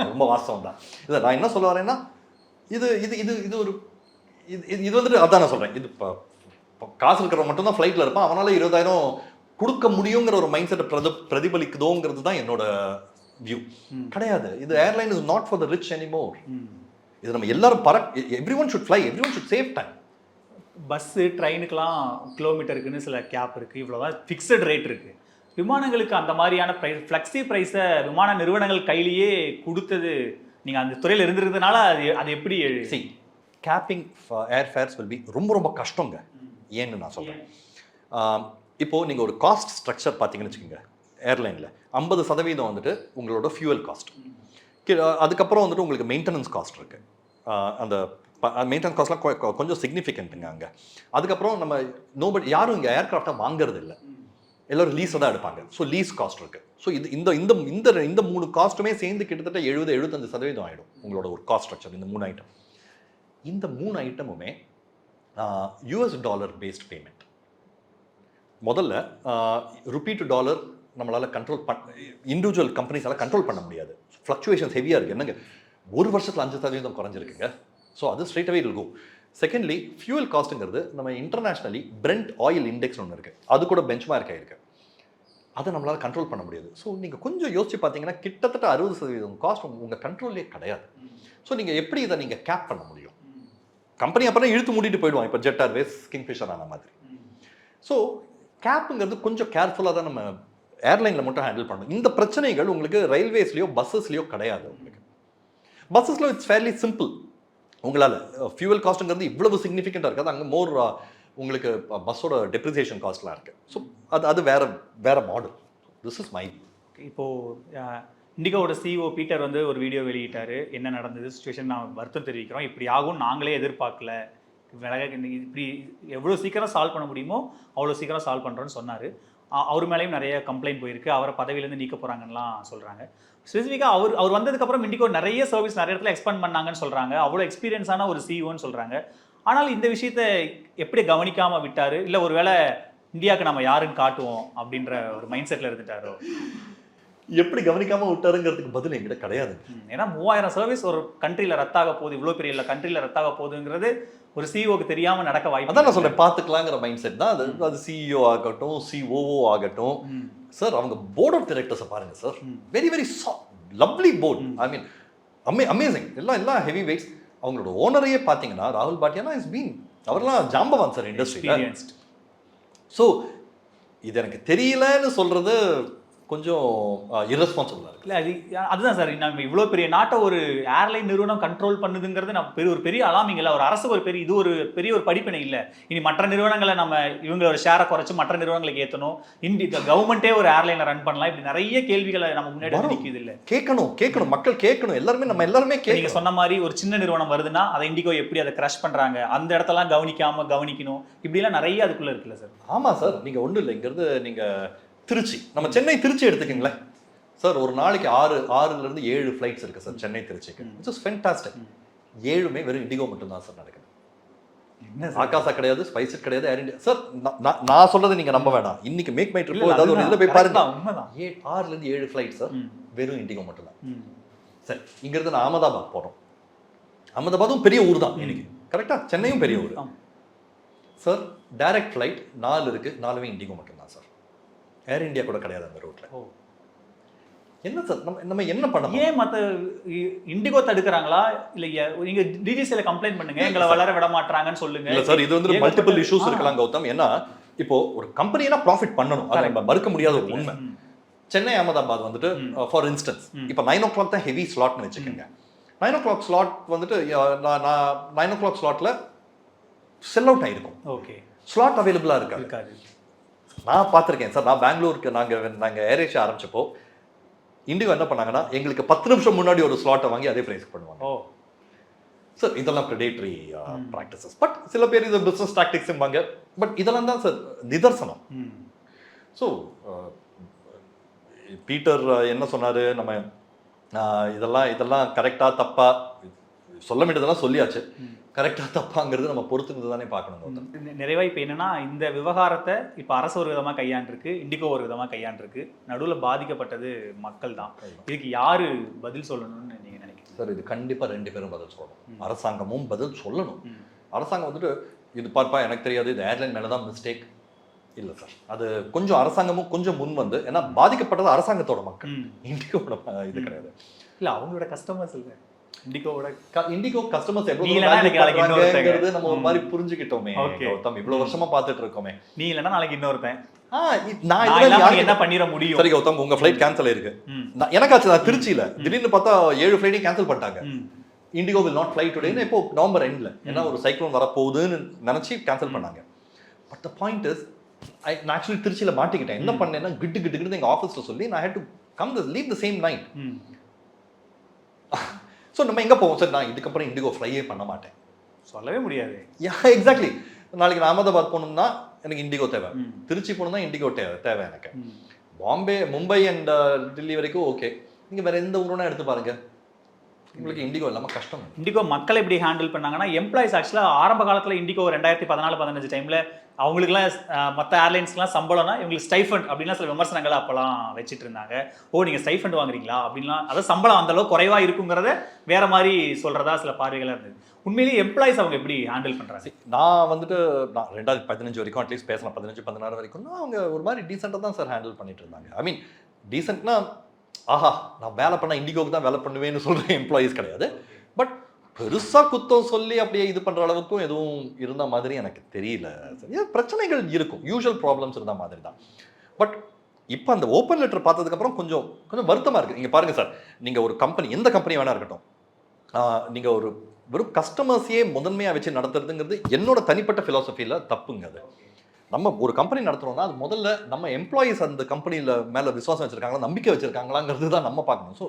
ரொம்ப வாஸ்தவம் தான். இதை நான் என்ன சொல்ல வரேன்னா இது இது இது இது ஒரு இது இது- இது வந்துட்டு அதான் நான் சொல்கிறேன் இது இப்போ காசு இருக்கிறவன் மட்டும்தான் ஃப்ளைட்டில் இருப்பான். அவனால இருபதாயிரம் கொடுக்க முடியுங்கிற ஒரு மைண்ட் செட்டை பிரதி பிரதிபலிக்குதோங்கிறது தான் என்னோட வியூ ம். கிடையாது. இது airline is not for the rich anymore. இது நம்ம எல்லாரும் பறக் every one should fly every one should save time bus ட்ரெயினுக்கெலாம் கிலோமீட்டருக்குன்னு சில கேப் இருக்குது இவ்வளோதான் ஃபிக்ஸட் ரேட் இருக்குது விமானங்களுக்கு அந்த மாதிரியான ப்ரைஸ் ஃப்ளெக்ஸி ப்ரைஸை விமான நிறுவனங்கள் கையிலேயே கொடுத்தது. நீங்கள் அந்த துறையில் இருந்திருந்ததுனால அது அது எப்படி see capping air fares will be ரொம்ப ரொம்ப கஷ்டங்க. ஏன்னு நான் சொல்கிறேன் இப்போது நீங்கள் ஒரு காஸ்ட் ஸ்ட்ரக்சர் பார்த்தீங்கன்னு வச்சுக்கோங்க. ஏர்லைனில் ஐம்பது சதவீதம் வந்துட்டு உங்களோட ஃபியூவல் காஸ்ட் அதுக்கப்புறம் வந்துட்டு உங்களுக்கு மெயின்டெனன்ஸ் காஸ்ட் இருக்குது அந்த மெயின்டெனன்ஸ் காஸ்ட்லாம் கொஞ்சம் சிக்னிஃபிகண்ட்டுங்க அங்கே. அதுக்கப்புறம் நம்ம நோபடி யாரும் இங்கே ஏர்க்ராஃப்டாக வாங்குறது இல்லை எல்லோரும் லீஸை தான் எடுப்பாங்க. ஸோ லீஸ் காஸ்ட் இருக்குது ஸோ இது இந்த இந்த இந்த இந்த மூணு காஸ்ட்டுமே சேர்ந்து கிட்டத்தட்ட எழுபது எழுபத்தஞ்சு சதவீதம் ஆகிடும் உங்களோட ஒரு காஸ்ட் ஸ்ட்ரக்சர் இந்த மூணு ஐட்டம் இந்த மூணு ஐட்டமுமே யூஎஸ் டாலர் பேஸ்ட் பேமெண்ட் முதல்ல ருபி டு டாலர் நம்மளால் கண்ட்ரோல் பண் இண்டிவிஜுவல் கம்பெனிஸால் கண்ட்ரோல் பண்ண முடியாது. ஃப்ளக்சுவேஷன்ஸ் ஹெவியாக இருக்குது என்னங்க? ஒரு வருஷத்தில் அஞ்சு சதவீதம் குறைஞ்சிருக்குங்க. ஸோ அது ஸ்ட்ரெயிட்டவே இருக்கும். செகண்ட்லி ஃபியூல் காஸ்ட்டுங்கிறது நம்ம இன்டர்நேஷ்னலி பிரெண்ட் ஆயில் இண்டெக்ஸ் ஒன்று இருக்குது அது கூட பெஞ்ச் மார்க் ஆகிருக்கு அதை நம்மளால் கண்ட்ரோல் பண்ண முடியாது. ஸோ நீங்கள் கொஞ்சம் யோசிச்சு பார்த்தீங்கன்னா கிட்டத்தட்ட அறுபது சதவீதம் காஸ்ட் உங்கள் கண்ட்ரோல்லே கிடையாது. ஸோ நீங்கள் எப்படி இதை நீங்கள் கேப் பண்ண முடியும்? கம்பெனி அப்புறம் இழுத்து மூடிட்டு போயிடுவான். இப்போ ஜெட் ஏர்வேஸ் கிங்ஃபிஷர் ஆன மாதிரி. ஸோ கேப்புங்கிறது கொஞ்சம் கேர்ஃபுல்லாக தான் நம்ம ஏர்லைனில் மட்டும் ஹேண்டில் பண்ணணும். இந்த பிரச்சனைகள் உங்களுக்கு ரயில்வேஸ்லேயோ பஸ்ஸஸ்லேயோ கிடையாது உங்களுக்கு. பஸ்ஸஸில் இட்ஸ் ஃபேர்லி சிம்பிள் உங்களால் ஃபியூவல் காஸ்ட்டுங்கிறது இவ்வளவு சிக்னிஃபிகண்ட்டாக இருக்காது. அங்கே மோர் உங்களுக்கு பஸ்ஸோட டெப்ரிசியேஷன் காஸ்ட்லாம் இருக்குது ஸோ அது அது வேற வேற மாடல் திஸ் இஸ் மை இப்போது இண்டிகோட சிஓ பீட்டர் வந்து ஒரு வீடியோ வெளியிட்டார். என்ன நடந்தது? சுச்சுவேஷன் நான் வருத்தம் தெரிவிக்கிறோம். இப்படி ஆகும் நாங்களே எதிர்பார்க்கல. விலக இப்படி எவ்வளோ சீக்கிரம் சால்வ் பண்ண முடியுமோ அவ்வளோ சீக்கிரம் சால்வ் பண்ணுறோன்னு சொன்னார். அவர் மேலேயும் நிறைய கம்ப்ளைண்ட் போயிருக்கு. அவரை பதவியிலேருந்து நீக்க போகிறாங்கலாம் சொல்கிறாங்க ஸ்பெசிஃபிக்காக அவர் அவர் வந்ததுக்கப்புறம் இண்டிகோ நிறைய சர்வீஸ் நிறைய இடத்துல எக்ஸ்பேண்ட் பண்ணாங்கன்னு சொல்கிறாங்க அவ்வளோ எக்ஸ்பீரியன்ஸான ஒரு சிஇஓன்னு சொல்கிறாங்க ஆனால் இந்த விஷயத்தை எப்படி கவனிக்காமல் விட்டார்? இல்லை ஒருவேளை இந்தியாவுக்கு நம்ம யாருன்னு காட்டுவோம் அப்படின்ற ஒரு மைண்ட் செட்டில் இருந்துட்டாரோ? எப்படி கவனிக்காம விட்டாருங்கிறதுக்கு பதில் என்கிட்ட கிடையாது ஏன்னா மூவாயிரம் சர்வீஸ் ஒரு கண்ட்ரியில் ரத்தாக போகுது. இவ்வளோ பெரிய கண்ட்ரியில் ரத்தாக போகுதுங்கிறது ஒரு சிஓக்கு தெரியாம நடக்க வாய்ப்பு அதான் நான் சொல்றேன் பார்த்துக்கலாங்கிற மைண்ட் செட் தான் அது. அது சிஇஓ ஆகட்டும் சிஓஓ ஆகட்டும். சார் அவங்க போர்ட் ஆஃப் டைரக்டர்ஸை பாருங்க sir. Very very lovely board I mean அமே அமேசிங் எல்லாம் எல்லாம் ஹெவி வெயிட்ஸ் அவங்களோட ஓனரையே பார்த்தீங்கன்னா ராகுல் பாட்டியானா இஸ் பீன் அவர்லாம் ஜாம்பவான் சார் இண்டஸ்ட்ரியில் ஸோ இது எனக்கு தெரியலன்னு சொல்றது கொஞ்சம் இரஸ்பான்சிபிளாக இருக்கு. இல்லை அது அதுதான் சார் நம்ம இவ்வளோ பெரிய நாட்டை ஒரு ஏர்லைன் நிறுவனம் கண்ட்ரோல் பண்ணுதுங்கிறது நம்ம பெரிய ஒரு பெரிய அலாமிங் இல்லை. ஒரு அரசு ஒரு பெரிய இது ஒரு பெரிய ஒரு படிப்பினை இல்லை. இனி மற்ற நிறுவனங்களை நம்ம இவங்களோட ஷேரை குறைச்சு மற்ற நிறுவனங்களுக்கு ஏற்றணும் இந்தி கவர்மெண்ட்டே ஒரு ஏர்லைனை ரன் பண்ணலாம். இப்படி நிறைய கேள்விகளை நம்ம முன்னாடி. நிற்குது இல்லை. கேட்கணும் கேட்கணும். மக்கள் கேட்கணும். எல்லாருமே நம்ம எல்லாருமே நீங்க கேட்கணும் சொன்ன மாதிரி ஒரு சின்ன நிறுவனம் வருதுன்னா அதை இண்டிகோ எப்படி அதை கிரஷ் பண்றாங்க? அந்த இடத்தெல்லாம் கவனிக்காம கவனிக்கணும். இப்படிலாம் நிறைய அதுக்குள்ள இருக்குல்ல சார். ஆமா சார். நீங்க ஒண்ணும் இல்லை. இங்கிறது நீங்க திருச்சி. நம்ம சென்னை திருச்சி எடுத்துக்கங்களேன். சார் ஒரு நாளைக்கு ஆறு ஆறுல இருந்து ஏழு ஃப்ளைட்ஸ் இருக்கு சார் சென்னை திருச்சிக்கு. இட்ஸ் இஸ் ஃபென்டாஸ்டிக் ஏழுமே வெறும் இண்டிகோ மட்டும் தான் சார் நடக்குது. ஆகாசா கிடையாது ஸ்பைசஸ் கிடையாது ஏர் இண்டியா சார் நான் சொல்றதை நீங்க நம்ப வேண்டாம் இன்னைக்கு மேக் மை ட்ரிப் ஏதாவது ஒரு இதுல போய் பாருங்க. ஏ ஆறுல இருந்து ஏழு ஃப்ளைட் சார். வெறும் இண்டிகோ மட்டும் தான். சரி இங்கிருந்து நான் அகமதாபாத் போறோம். அகமதாபாத்தும் பெரிய ஊர் தான் எனக்கு கரெக்டா சென்னையும் பெரிய ஊர். சார் டைரக்ட் ஃப்ளைட் நாலு இருக்கு நாலுமே இண்டிகோ மட்டும்தான். சார் ஏர் இந்தியா கூட கிடையாது அந்த ரூட்ல ஓ. என்ன சார் நம்ம நம்ம என்ன பண்ண ஏன் மத்த இ- இண்டிகோ தடுக்கிறாங்களா? இல்ல எ- நீங்க டிஜிசில கம்ப்ளைண்ட் பண்ணுங்க எங்களை வளர விட மாட்டாங்கன்னு சொல்லுங்க. இல்ல சார் இது வந்து மல்டிபிள் இஷ்யூஸ். இருக்கலாம் கௌதம். ஏன்னா இப்போ ஒரு கம்பெனினா ப்ராஃபிட் பண்ணணும். அதை நம்ம மறுக்க முடியாத ஒரு உண்மை. சென்னை அகமதாபாத் வந்துட்டு ஃபார் இன்ஸ்டன்ஸ் இப்போ நைன் ஓ கிளாக் தான் ஹெவி ஸ்லாட்னு வச்சுக்கோங்க. நைன் ஓ கிளாக் ஸ்லாட் வந்துட்டு நான் நான் ஓ கிளாக் ஸ்லாட்ல செல் அவுட் ஆயிருக்கும். ஓகே ஸ்லாட் அவைலபிளா இருக்காது. இருக்காது. நான் பார்த்துருக்கேன். சார் நான் பெங்களூருக்கு நாங்கள் நாங்கள் ஏர் ஏஷியா ஆரம்பிச்சப்போ இண்டிகோ என்ன பண்ணாங்கன்னா எங்களுக்கு பத்து நிமிஷம் முன்னாடி ஒரு ஸ்லாட்டை வாங்கி அதே ப்ரைஸ் பண்ணுவாங்க. சார் இதெல்லாம் ப்ரெடேட்டரி ப்ராக்டிசஸ் பட் சில பேர் இது பிஸ்னஸ் டாக்டிக்ஸ்ம்பாங்க பட் இதெல்லாம் தான் சார் நிதர்சனம். ஸோ பீட்டர் uh, என்ன சொன்னார்? நம்ம uh, இதெல்லாம் இதெல்லாம் கரெக்டாக தப்பா சொல்ல வேண்டியதெல்லாம் சொல்லியாச்சு. கரெக்டாக தப்பாங்கிறது நம்ம பொறுத்துக்கிறது தானே பார்க்கணும் கௌதம். நி- நிறைவா இப்போ என்னன்னா இந்த விவகாரத்தை இப்போ அரசு ஒரு விதமா கையாண்டிருக்கு இண்டிகோ ஒரு விதமா கையாண்டிருக்கு. நடுவுல பாதிக்கப்பட்டது மக்கள் தான் இதுக்கு யாரு பதில் சொல்லணும்னு நீங்க நினைக்கிறீங்க? சார் இது கண்டிப்பாக ரெண்டு பேரும் பதில் சொல்லணும். அரசாங்கமும் பதில் சொல்லணும். அரசாங்கம் வந்துட்டு இது பார்ப்பா எனக்கு தெரியாது இது ஏர்லைன் மேலே தான் மிஸ்டேக் இல்லை சார். அது கொஞ்சம் அரசாங்கமும் கொஞ்சம் முன் வந்து ஏன்னா பாதிக்கப்பட்டது அரசாங்கத்தோட மக்கள். இண்டிகோட இது கிடையாது. இல்ல அவங்களோட கஸ்டமர்ஸ் இல்ல. இண்டிகோவோட இண்டிகோ கஸ்டமர்ஸ் இன்னொருத்தங்க. நம்ம ஒரு. மாதிரி புரிஞ்சுக்கிட்டோமே. கௌதம் இவ்வளவு வருஷமா பார்த்துட்டு இருக்கோமே நீ இல்லைன்னா நாளைக்கு இன்னொருத்தன். நான் என்ன பண்ணிட முடியும்? சரி கௌதம் உங்க ஃபிளைட் கேன்சல் ஆயிருக்கு. எனக்காச்சு நான் திருச்சியில. திடீர்னு பார்த்தா ஏழு ஃபிளைட்டையும் கேன்சல் பண்ணிட்டாங்க. இண்டிகோ வில் நாட் ஃப்ளை டுடேன்னு இப்போ நவம்பர் எண்ட்ல ஏன்னா ஒரு சைக்ளோன் வரப்போகுதுன்னு நினைச்சு கேன்சல் பண்ணாங்க. But the point is I நான் ஆக்சுவலி திருச்சியில மாட்டிக்கிட்டேன். என்ன பண்ணேன்னா கிட்டு கிட்டு கிட்டு எங்க ஆஃபீஸ்ல சொல்லி நான் had to come the leave the same night. So நம்ம எங்க போவோம்? சார் நான் இதுக்கப்புறம் இண்டிகோ ஃப்ளையே பண்ண மாட்டேன். சொல்லவே முடியாது. யா எக்ஸாக்ட்லி நாளைக்கு நான் அகமதாபாத் போகணும்னா எனக்கு இண்டிகோ தேவை. திருச்சி போகணும்னா இண்டிகோ தேவை தேவை எனக்கு. பாம்பே மும்பை அண்ட் டெல்லி வரைக்கும் ஓகே நீங்க வேற எந்த ஊருனா எடுத்து பாருங்க. உங்களுக்கு இண்டிகோ இல்லாம கஷ்டம். இண்டிகோ மக்கள் எப்படி ஹேண்டில் பண்ணாங்கன்னா எம்ப்ளாயிஸ் ஆக்சுவலாக ஆரம்ப காலத்தில் இண்டிகோ ரெண்டாயிரத்தி பதினாலு பதினஞ்சு டைமில் அவங்களுக்குலாம் மற்ற ஏர்லைன்ஸ்க்குலாம் சம்பளம்னா இவங்களுக்கு ஸ்டைஃபண்ட் அப்படின்லாம் சில விமர்சனங்களை அப்போலாம் வச்சுட்டு இருந்தாங்க ஓ நீங்கள் ஸ்டைஃபண்ட் வாங்குறீங்களா? அப்படின்லாம் அதாவது சம்பளம் அந்தளவு குறைவாக இருக்குங்கிறத வேற மாதிரி சொல்கிறதா சில பார்வைகளாக இருந்தது. உண்மையிலேயே எம்ப்ளாயிஸ் அவங்க எப்படி ஹேண்டில் பண்ணுறாங்க நான் வந்துட்டு நான் ரெண்டாயிரத்தி பதினஞ்சு வரைக்கும் அட்லீஸ்ட் பேசலாம் பதினஞ்சு பதினாறு வரைக்கும் அவங்க ஒரு மாதிரி டீசெண்டாக தான் சார் ஹேண்டில் பண்ணிட்டு இருந்தாங்க. ஐ மீன் டீசென்ட்னா ஆஹா நான் வேலை பண்ணால் இண்டிகோவுக்கு தான் வேலை பண்ணுவேன்னு சொல்கிற எம்ப்ளாயீஸ் கிடையாது. பட் பெருசாக குத்தம் சொல்லி அப்படியே இது பண்ணுற அளவுக்கும் எதுவும் இருந்த மாதிரி எனக்கு தெரியல. சரியா பிரச்சனைகள் இருக்கும். யூஷுவல் ப்ராப்ளம்ஸ் இருந்த மாதிரி தான். பட் இப்போ அந்த ஓப்பன் லெட்டர் பார்த்ததுக்கப்புறம் கொஞ்சம் கொஞ்சம் வருத்தமாக இருக்குது நீங்கள் பாருங்கள் சார் நீங்கள் ஒரு கம்பெனி எந்த கம்பெனி வேணா இருக்கட்டும். நீங்கள் ஒரு வெறும் கஸ்டமர்ஸையே முதன்மையாக வச்சு நடத்துறதுங்கிறது என்னோட தனிப்பட்ட ஃபிலாசபியில் தப்புங்க அது. நம்ம ஒரு கம்பெனி நடத்துகிறோம்னா அது முதல்ல நம்ம எம்ப்ளாயீஸ் அந்த கம்பெனியில் மேலே விசுவாசம் வச்சுருக்காங்களா நம்பிக்கை வச்சுருக்காங்களாங்கிறது தான் நம்ம பார்க்கணும். ஸோ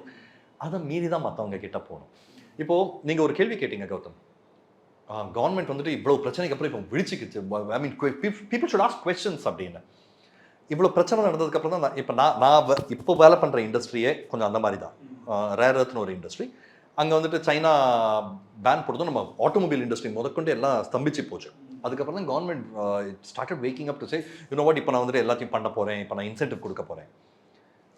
அதை மீறி தான் மற்றவங்க கிட்டே போகணும். இப்போ நீங்க ஒரு கேள்வி கேட்டீங்க கௌதம். கவர்மெண்ட் வந்துட்டு இவ்வளோ பிரச்சனைக்கு அப்புறம் இப்போ விழிச்சுக்கிச்சு. I mean people should ask questions அப்படின்னு. இவ்வளோ பிரச்சனை நடந்ததுக்கு அப்புறம் தான் இப்போ நான் நான் இப்போ வேலை பண்ணுற இண்டஸ்ட்ரியே கொஞ்சம் அந்த மாதிரி தான். ரேர் எர்த்னு ஒரு இண்டஸ்ட்ரி அங்கே வந்துட்டு சைனா பேன் போடுறதும் நம்ம ஆட்டோமொபைல் இண்டஸ்ட்ரி முதற்கொண்டு எல்லாம் ஸ்தம்பிச்சு போச்சு. அதுக்கப்புறம் தான் government started waking up to say you know what இப்போ நான் வந்துட்டு எல்லாத்தையும் பண்ண போகிறேன் இப்போ நான் இன்சென்டிவ் கொடுக்க போகிறேன்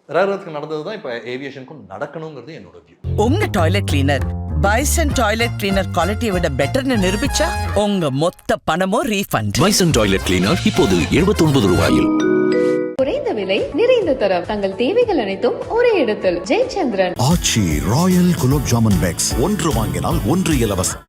ரேர் எர்த்துக்கு நடந்தது தான் இப்போ ஏவியேஷனுக்கும் நடக்கணுங்கிறது என்னோட வியூ உங்க toilet cleaner poison toilet cleaner குவாலிட்டியை விட பெட்டர்னு நிரூபிச்சா உங்க மொத்த பணமும் ரீஃபண்ட் பைசன் டாய்லெட் கிளீனர் இப்போது 79 ரூபாயில். குறைந்த விலை நிறைந்த தரம். தங்கள் தேவைகள் அனைத்தும் ஒரே இடத்தில். Jayachandran. Aachi royal gulab jamun packs. ஒன்று வாங்கினால் ஒன்று இலவசம்.